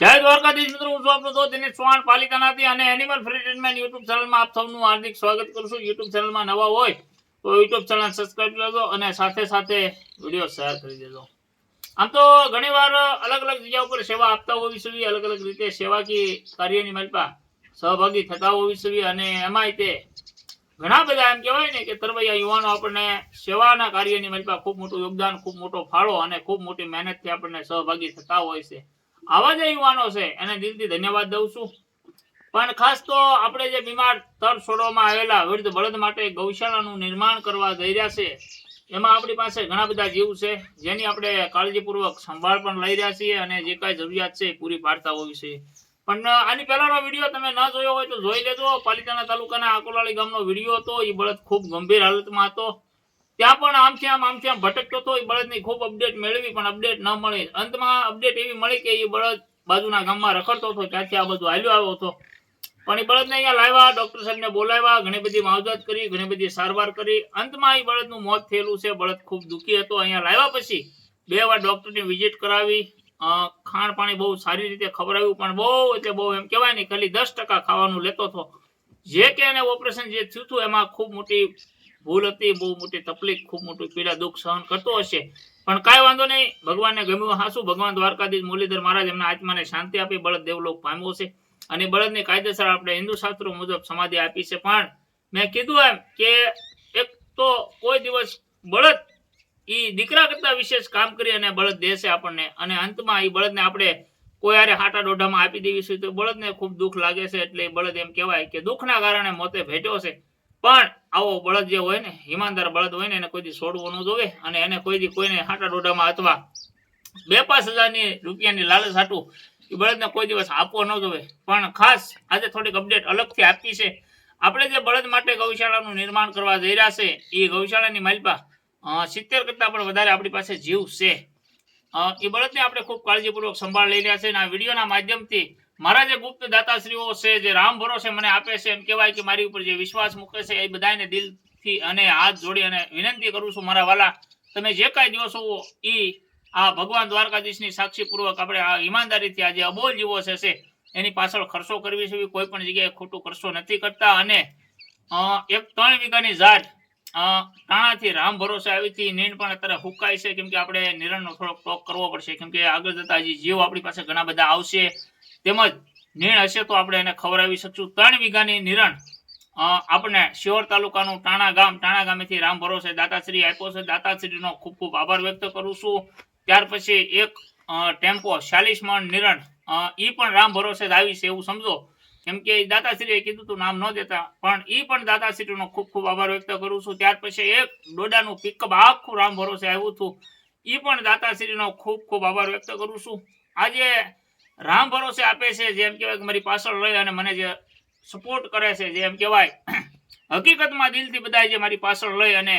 જય દ્વારકાધીશ યુટ્યુબ ચેનલમાં નવા હોય તો આમ તો ઘણીવાર અલગ અલગ જગ્યા ઉપર સેવા આપતા હોવી જોઈએ, અલગ અલગ રીતે સેવાકીય કાર્યની મલપા સહભાગી થતા હોવી જોઈએ અને એમાંય તે ઘણા બધા એમ કહેવાય ને કે તરવૈયા યુવાનો આપણને સેવાના કાર્યની મલપા ખૂબ મોટું યોગદાન, ખૂબ મોટો ફાળો અને ખૂબ મોટી મહેનતથી આપણને સહભાગી થતા હોય છે. આવા જ યુવાનો છે. એને દિલથી ધન્યવાદ દઉં છું. પણ ખાસ તો આપણે જે બીમાર તર છોડવામાં આવેલા વૃદ્ધ બળદ માટે ગૌશાળાનું નિર્માણ કરવા જઈ રહ્યા છે. એમાં આપણી પાસે ઘણા બધા જીવ છે, જેની આપણે કાળજીપૂર્વક સંભાળ પણ લઈ રહ્યા છીએ અને જે કાંઈ જરૂરિયાત છે પૂરી પાડતા હોવી છે પણ આની પહેલાનો વીડિયો તમે ન જોયો હોય તો જોઈ લેજો. પાલિતાણા તાલુકાના આકોલાળી ગામનો વીડિયો હતો. એ બળદ ખૂબ ગંભીર હાલતમાં હતો. ત્યાં પણ આમ આમથી આમ ભટકતો હતો એ બળદની ખૂબ અપડેટ મેળવી, પણ અપડેટ ન મળી. અંતમાં અપડેટ એવી મળી કે એ બળદ બાજુના ગામમાં રખડતો હતો, ત્યાંથી આ બધું હાલ્યો આવ્યો હતો. પણ એ બળદને અહીંયા લાવ્યા ડોક્ટર સાહેબને બોલાવ્યા, ઘણી બધી માવજત કરી, ઘણી બધી સારવાર કરી. અંતમાં એ બળદનું મોત થયેલું છે, બળદ ખૂબ દુઃખી હતો. અહીંયા લાવ્યા પછી બે વાર ડોક્ટરની વિઝિટ કરાવી. ખાણ પાણી બહુ સારી રીતે ખવડાવ્યું, પણ બહુ એટલે બહુ એમ કહેવાય ને ખાલી દસ ટકા ખાવાનું લેતો હતો. જે કે એને ઓપરેશન જે થયું હતું, એમાં ખૂબ મોટી ભૂલ હતી, બહુ મોટી તકલીફ, ખૂબ મોટું પીડા, દુઃખ સહન કરતો હશે. પણ કાંઈ વાંધો નહીં, ભગવાનને ગમ્યું હાસું ભગવાન દ્વારકાધીશ મુરલીધર મહારાજ એમના આત્માને શાંતિ આપી, બળદ દેવલોક પામ્યો છે. અને બળદને કાયદેસર આપણે હિન્દુ શાસ્ત્રો મુજબ સમાધિ આપી છે. પણ મેં કીધું એમ કે એક તો કોઈ દિવસ બળદ એ દીકરા કરતા વિશેષ કામ કરી અને બળદ દેશે આપણને. અને અંતમાં એ બળદને આપણે કોઈ હારે હાટા ડોઢામાં આપી દેવી છે તો બળદને ખૂબ દુઃખ લાગે છે. એટલે બળદ એમ કહેવાય કે દુઃખના કારણે મોતે ભેટ્યો છે. પણ આવો બળદ જે હોય ને, ઈમાનદાર બળદ હોય ને, એને કોઈથી છોડવો ન જોવે અને એને કોઈથી કોઈને હાટા દોઢામાં અથવા બે પાંચ હજારની રૂપિયાની લાલચ હાટું એ બળદને કોઈ દિવસ આપવો ન જોવે. પણ ખાસ આજે થોડીક અપડેટ અલગથી આપી છે. આપણે જે બળદ માટે ગૌશાળાનું નિર્માણ કરવા જઈ રહ્યા છે, એ ગૌશાળાની માલપા સિત્તેર કરતાં પણ વધારે આપણી પાસે જીવ છે. એ બળદને આપણે ખૂબ કાળજીપૂર્વક સંભાળ લઈ રહ્યા છે અને આ વિડીયોના માધ્યમથી મારા જે ગુપ્ત દાતાશ્રીઓ છે જે રામ ભરોસે મને આપે છે એમ કહેવાય કે મારી ઉપર જે વિશ્વાસ મૂકે છે એ બધાને દિલથી અને હાથ જોડી અને વિનંતી કરું છું મારા વાલા તમે જે કાંઈ દિવસો એ આ ભગવાન દ્વારકાધીશની સાક્ષીપૂર્વક આપણે આ ઈમાનદારીથી આ જે અબોલ જીવો છે એની પાછળ ખર્ચો કરવી છે કોઈ પણ જગ્યાએ ખોટું ખર્ચો નથી કરતા. અને એક ત્રણ વીઘાની ઝાડ અ, ટાણાથી રામ ભરોસે આવી હતી નીણ પણ અત્યારે હુકાય છે કેમ કે આપણે નિરણનો થોડોક ટોક કરવો પડશે કેમ કે આગળ જતા હજી જીવ આપણી પાસે ઘણા બધા આવશે. તેમજ નીણ હશે તો આપણે એને ખવડાવી શકશું. ત્રણ વીઘાની નિરણ આપણે શિહોર તાલુકાનું ટાણા ગામ, ટાણા ગામેથી રામ ભરોસે દાતાશ્રી આપ્યો છે. દાતાશ્રીનો ખૂબ ખૂબ આભાર વ્યક્ત કરું છું. ત્યાર પછી એક ટેમ્પો, ચાલીસ મણ નિરણ એ પણ રામ ભરોસે આવી છે એવું સમજો. કેમ કે દાતાશ્રીએ કીધું તું નામ ન દેતા, પણ ઈ પણ દાતાશ્રીનો ખૂબ ખૂબ આભાર વ્યક્ત કરું છું. ત્યાર પછી એક ડોડાનું પિકઅપ આખું રામ ભરોસે આવ્યું હતું. એ પણ દાતાશ્રીનો ખૂબ ખૂબ આભાર વ્યક્ત કરું છું. આજે રામ ભરોસે આપે છે, જેમ કહેવાય કે મારી પાછળ રહી અને મને જે સપોર્ટ કરે છે, જેમ કહેવાય, હકીકતમાં દિલથી બધા જે મારી પાછળ લઈ અને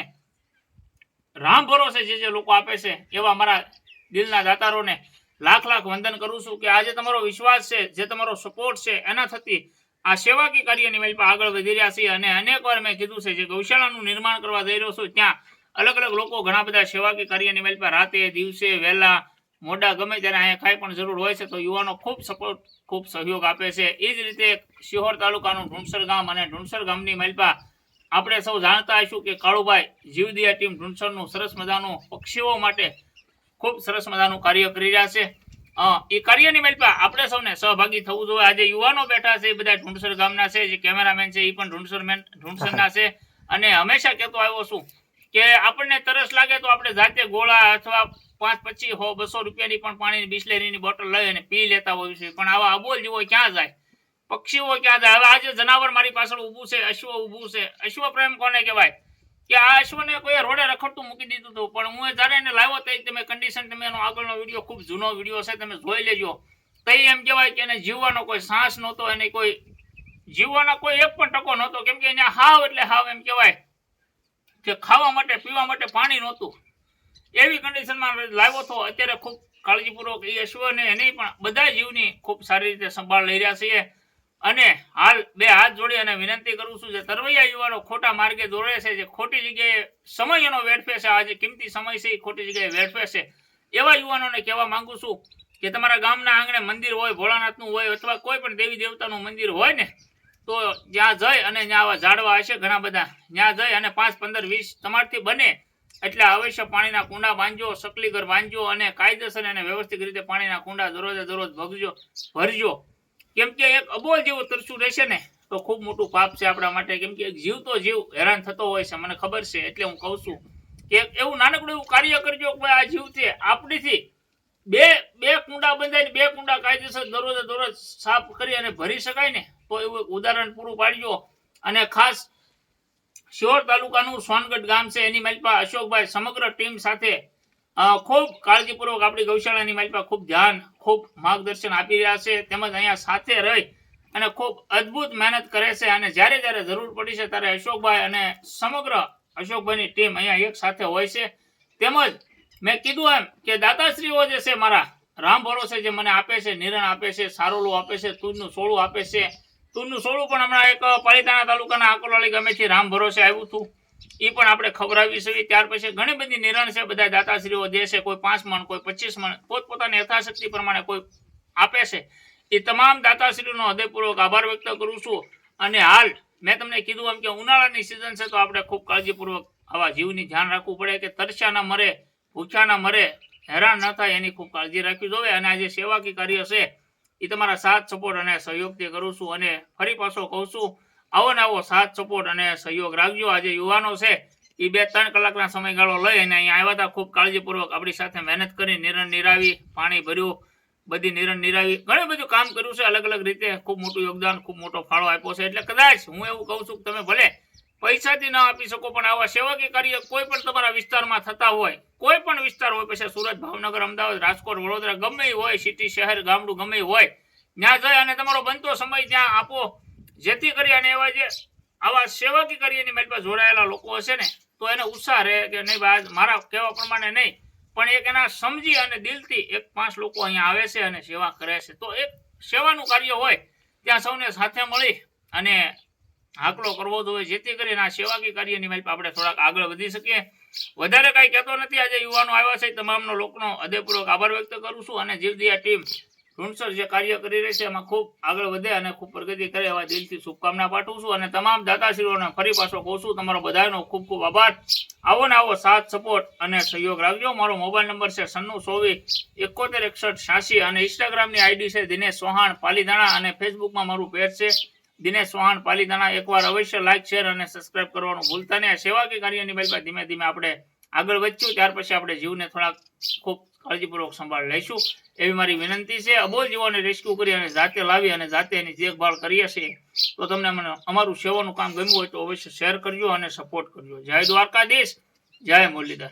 રામ ભરોસે જે જે લોકો આપે છે, એવા મારા દિલના દાતારોને લાખ લાખ વંદન કરું છું કે આજે તમારો વિશ્વાસ છે, જે તમારો સપોર્ટ છે, એના થકી આ સેવાકી કાર્યની મેલ પર આગળ વધી રહ્યા છીએ અને અનેક વાર મેં કીધું છે, જે ગૌશાળાનું નિર્માણ કરવા જઈ રહ્યો છું, ત્યાં અલગ અલગ લોકો ઘણા બધા સેવાકી કાર્યની મેલ પર રાતે, દિવસે, વહેલા મોડા ગમે ત્યારે અહીંયા કાંઈ પણ જરૂર હોય છે તો યુવાનો ખૂબ સપોર્ટ ખૂબ સહયોગ આપે છે. એ જ રીતે શિહોર તાલુકાનું ઢુંસર ગામ અને ઢુંસર ગામની મલપા આપણે સૌ જાણતા હશું કે કાળુભાઈ જીવદિયા ટીમ ઢુંસરનું સરસ મજાનું પક્ષીઓ માટે ખૂબ સરસ મજાનું કાર્ય કરી રહ્યા છે. એ કાર્યની મલપા આપણે સૌને સહભાગી થવું જોઈએ. આજે યુવાનો બેઠા છે, એ બધા ઢુંસર ગામના છે, જે કેમેરામેન છે, એ પણ ઢુંસર મેન ઢુંસરના છે. અને હંમેશા કહેતો આવ્યો છું કે આપણને તરસ લાગે તો આપણે જાતે ગોળા અથવા પાંચ પચીસ હો, બસો રૂપિયાની પણ પાણીની બિસ્લેરીની બોટલ લઈ અને પી લેતા હોય છે. પણ આવા અબોલ જેવો ક્યાં જાય? પક્ષીઓ ક્યાં જાય? હવે આજે જનાવર મારી પાછળ ઊભું છે, અશ્વ ઊભું છે. અશ્વ પ્રેમ કોને કહેવાય? કે આ અશ્વને કોઈ રોડે રખડતું મૂકી દીધું હતું પણ હું જ્યારે એને લાવ્યો તો તમે કન્ડિશન તમે એનો આગળનો વીડિયો ખૂબ જૂનો વીડિયો છે, તમે જોઈ લેજો. તો એમ કહેવાય કે એને જીવવાનો કોઈ સાંસ નહોતો, એને કોઈ જીવવાનો કોઈ એક પણ ટકો નહોતો. કેમ કે એને હાવ એટલે હાવ એમ કહેવાય કે ખાવા માટે, પીવા માટે પાણી નહોતું. એવી કન્ડિશનમાં લાવ્યો તો અત્યારે ખૂબ કાળજીપૂર્વક એ અશ્વને એની પણ બધા જીવની ખૂબ સારી રીતે સંભાળ લઈ રહ્યા છીએ. અને હાલ બે હાથ જોડી અને વિનંતી કરું છું જે તરવૈયા યુવાનો ખોટા માર્ગે દોરે છે, જે ખોટી જગ્યાએ સમય એનો વેડફે છે આજે કિંમતી સમય છે ખોટી જગ્યાએ વેડફે છે. એવા યુવાનોને કહેવા માંગુ છું કે તમારા ગામના આંગણે મંદિર હોય, ભોળાનાથનું હોય અથવા કોઈ પણ દેવી દેવતાનું મંદિર હોય ને, તો જ્યાં જઈ અને ત્યાં આવા ઝાડવા હશે ઘણા બધા ત્યાં જઈ અને પાંચ, પંદર, વીસ તમારથી બને એટલે અવશ્ય પાણીના કુંડા બાંધજો, સકલીઘર બાંધજો અને કાયદેસર અને વ્યવસ્થિત રીતે પાણીના કુંડા દરરોજે દરરોજ ભગજો, ભરજો. કેમ કે એક અબોલ જેવું તરસું રહેશે ને, તો ખૂબ મોટું પાપ છે આપણા માટે. કેમ કે એક જીવતો જીવ હેરાન થતો હોય છે, મને ખબર છે, એટલે હું કહું છું કે એવું નાનકડું એવું કાર્ય કરજો કે ભાઈ આ જીવ છે, આપણીથી બે બે કુંડા બંધાઈને બે કુંડા કાયદેસર દરરોજે દરરોજ સાફ કરી અને ભરી શકાય ને, તો એવું એક ઉદાહરણ પૂરું પાડજો. અને ખાસ શિહોર તાલુકાનું સોનગઢ ગામ છે. એની માલપા અશોકભાઈ સમગ્ર ટીમ સાથે ખૂબ કાળજીપૂર્વક આપણી ગૌશાળાની માલપા ખૂબ ધ્યાન, ખૂબ માર્ગદર્શન આપી રહ્યા છે. તેમજ અહીંયા સાથે રહી અને ખૂબ અદ્ભુત મહેનત કરે છે. અને જ્યારે જ્યારે જરૂર પડી છે ત્યારે અશોકભાઈ અને સમગ્ર અશોકભાઈની ટીમ અહીંયા એક સાથે હોય છે. તેમજ મેં કીધું એમ કે દાતાશ્રીઓ જે છે મારા રામ ભરોસે જે મને આપે છે, નિરણ આપે છે, સારોલું આપે છે, તુજનું સોળું આપે છે. તુજનું સોળું પણ હમણાં એક પાલિતાણા તાલુકાના આકોલાલી ગામેથી રામ ભરોસે આવ્યું હતું એ પણ આપણે ખબરાવી છે. ત્યાર પછી ઘણી બધી નિરણ છે બધા દાતાશ્રીઓ દે છે, કોઈ પાંચ મણ, કોઈ પચીસ મણ પોતપોતાની યથાશક્તિ પ્રમાણે કોઈ આપે છે. એ તમામ દાતાશ્રીનો હૃદયપૂર્વક આભાર વ્યક્ત કરું છું. અને હાલ મેં તમને કીધું એમ કે ઉનાળાની સિઝન છે, તો આપણે ખૂબ કાળજીપૂર્વક આવા જીવની ધ્યાન રાખવું પડે કે તરસ્યા ના મરે, ભૂખ્યા ના મરે, હેરાન ન થાય એની ખૂબ કાળજી રાખવી જોઈએ. અને આ જે સેવાકી કાર્ય છે એ તમારા સાથ સપોર્ટ અને સહયોગથી કરું છું અને ફરી પાછો કહું છું, આવો ને આવો સાથ સપોર્ટ અને સહયોગ રાખજો. આજે યુવાનો છે એ બે ત્રણ કલાકના સમયગાળો લઈ અને અહીંયા આવ્યા હતા. ખૂબ કાળજીપૂર્વક આપણી સાથે મહેનત કરી, નિરણ નિરાવી, પાણી ભર્યું, બધી નિરણ નિરાવી. ઘણું બધું કામ કર્યું છે. અલગ અલગ રીતે ખૂબ મોટું યોગદાન, ખૂબ મોટો ફાળો આપ્યો છે. એટલે કદાચ હું એવું કહું છું કે તમે ભલે પૈસાથી ના આપી શકો, પણ આવા સેવાકીય કાર્ય કોઈ પણ તમારા વિસ્તારમાં થતા હોય, કોઈ પણ વિસ્તાર હોય, પછી સુરત, ભાવનગર, અમદાવાદ, રાજકોટ, વડોદરા, ગમે હોય સિટી શહેર, ગામડું, ગમે હોય, ત્યાં જઈ અને તમારો બનતો સમય ત્યાં આપો. જેથી કરી અને એવા જે આવા સેવાકીય કાર્યની પાસે જોડાયેલા લોકો હશે ને, તો એને ઉત્સાહ રહે કે નહીં ભાઈ મારા કહેવા પ્રમાણે નહીં, પણ એક એના સમજી અને દિલથી એક પાંચ લોકો અહીંયા આવે છે અને સેવા કરે છે. તો એક સેવાનું કાર્ય હોય, ત્યાં સૌને સાથે મળી અને હાકલો કરવો જોઈએ જેથી કરીને આ સેવાકી કાર્યની માહિતી આપણે થોડાક આગળ વધી શકીએ. વધારે કાંઈ કહેતો નથી, આજે યુવાનો આવ્યા છે, તમામનો લોકોનો હૃદયપૂર્વક આભાર વ્યક્ત કરું છું અને જીવદિયા ટીમ ઢૂંઢસર જે કાર્ય કરી રહી છે, એમાં ખૂબ આગળ વધે અને ખૂબ પ્રગતિ કરે એવા દિલથી શુભકામના પાઠવું છું અને તમામ દાતાશ્રીઓને ફરી પાછો કહું છું, તમારો બધાનો ખૂબ ખૂબ આભાર. આવો ને આવો સાથ, સપોર્ટ અને સહયોગ રાખજો. મારો મોબાઈલ નંબર છે સન્નું ચોવીસ, એકોતેર, એકસઠ, છ્યાસી અને ઇન્સ્ટાગ્રામની આઈડી છે દિનેશ ચૌહાણ પાલીધાણા અને ફેસબુકમાં મારું પેજ છે. દિનેશ ચૌહાણ પાલીધાણા એકવાર અવશ્ય લાઇક શેર અને સબસ્ક્રાઇબ કરવાનું ભૂલતા નહીં. સેવાકીય કાર્યની બાબત ધીમે ધીમે આપણે આગળ વધશું. ત્યાર પછી આપણે જીવને થોડાક ખૂબ કાળજીપૂર્વક સંભાળ લઈશું. એવી મારી વિનંતી છે. અબોલ જીવોને રેસ્ક્યુ કરી અને જાતે લાવી અને જાતે એની દેખભાળ કરીએ છીએ. તો તમને મને અમારું સેવાનું કામ ગમ્યું હોય તો અવશ્ય શેર કરજો અને સપોર્ટ કરજો. જય દ્વારકાધીશ. જય મુરલીધર.